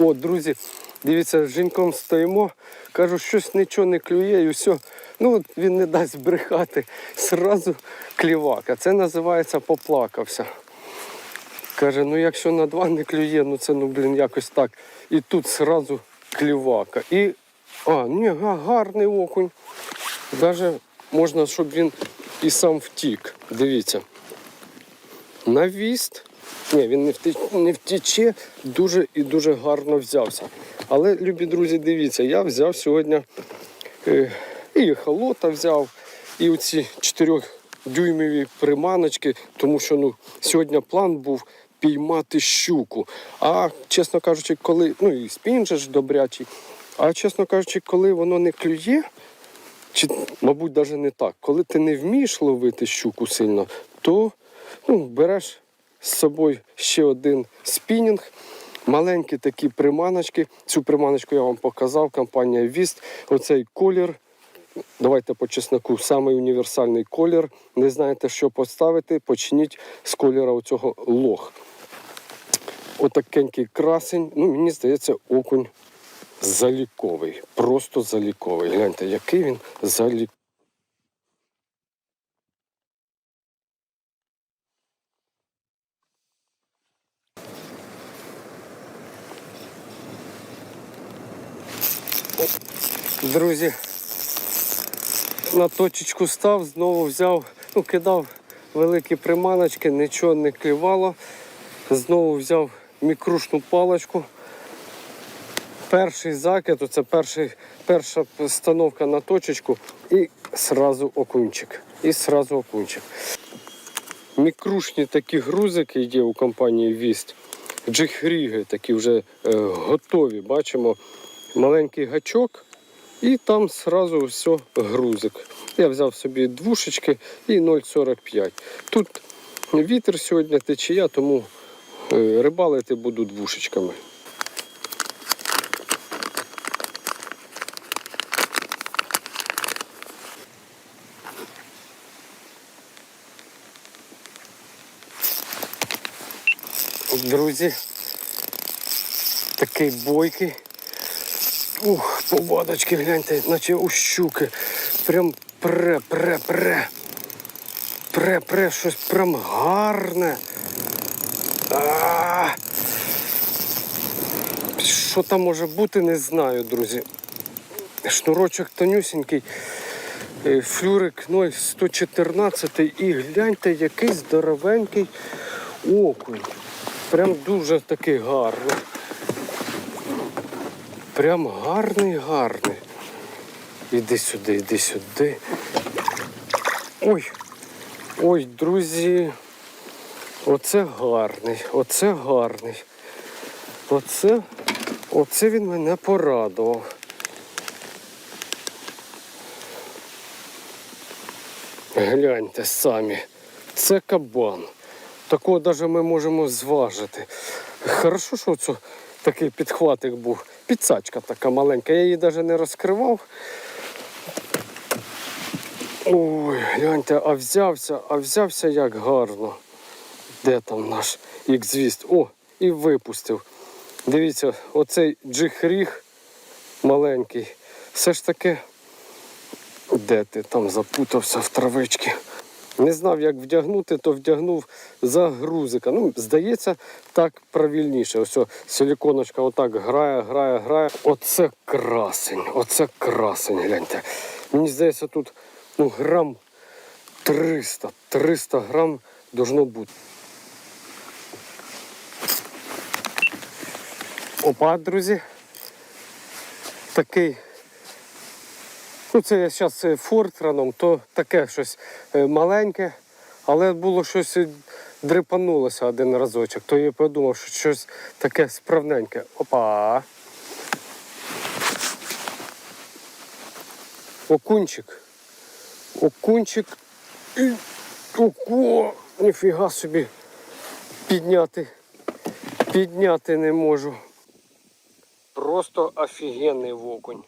О, друзі, дивіться, з Женьком стоїмо. Кажу, щось нічого не клює і все. Ну, от він не дасть брехати. Сразу клівак. А це називається поплакався. Каже, ну якщо на два не клює, ну це ну блін якось так. І тут сразу клівака. І. А, ні, гарний окунь. Даже можна, щоб він і сам втік. Дивіться. На віст. Ні, він не втече, не втече, дуже і дуже гарно взявся. Але, любі друзі, дивіться, я взяв сьогодні е, і холота взяв, і оці 4-дюймові приманочки, тому що ну, сьогодні план був піймати щуку. А чесно кажучи, коли, ну і спін же ж добрячий, а чесно кажучи, коли воно не клює, чи, мабуть, навіть не так. Коли ти не вмієш ловити щуку сильно, то ну, береш з собою ще один спінінг, маленькі такі приманочки. Цю приманочку я вам показав, компанія Віст. Оцей колір. Давайте по чесноку, самий універсальний колір. Не знаєте, що поставити, почніть з кольора оцього лох. Отакенький красень. Ну, мені здається, окунь заліковий. Просто заліковий. Гляньте, який він заліковий. Друзі, на точечку став, знову взяв, ну, кидав великі приманочки, нічого не клювало. Знову взяв мікрушну паличку. Перший закид, це перший, перша постановка на точечку і сразу окунчик. І сразу окунчик. Мікрушні такі грузики є у компанії Віст. Джихріги такі вже е, готові. Бачимо маленький гачок, і там сразу все грузик. Я взяв собі двушечки і 0,45. Тут вітер сьогодні течія, тому е, рибалити буду двушечками. Друзі, такий бойкий. Ух, поводочки, гляньте, наче у щуки. Прям пре, пре, пре. Пре, пре, щось прям гарне. А! Що там може бути, не знаю, друзі. Шнурочок тонюсенький. Е, Флюрик 0,114 і гляньте, який здоровенький окунь. Прям дуже такий гарний. Прям гарний, гарний. Іди сюди, іди сюди. Ой. Ой, друзі. Оце гарний, оце гарний. Оце, оце він мене порадував. Гляньте самі. Це кабан. Такого навіть ми можемо зважити. Хорошо, що це такий підхватик був. Підсачка така маленька. Я її навіть не розкривав. Ой, гляньте, а взявся, а взявся як гарно. Де там наш ікзвіст? О, і випустив. Дивіться, оцей джихріг маленький. Все ж таки, де ти там запутався в травички? Не знав, як вдягнути, то вдягнув за грузика. Ну, здається, так правильніше. Ось силіконочка отак грає, грає, грає. Оце красень, оце красень, гляньте. Мені здається, тут ну, грам 300, 300 грам должно бути. Опа, друзі. Такий Ну, це зараз фортраном, то таке щось е, маленьке, але було щось е, дрипанулося один разочок, то я подумав, що щось таке справненьке. Опа. Окунчик. Окунчик. Ого! Ніфіга собі підняти. Підняти не можу. Просто офігенний окунь.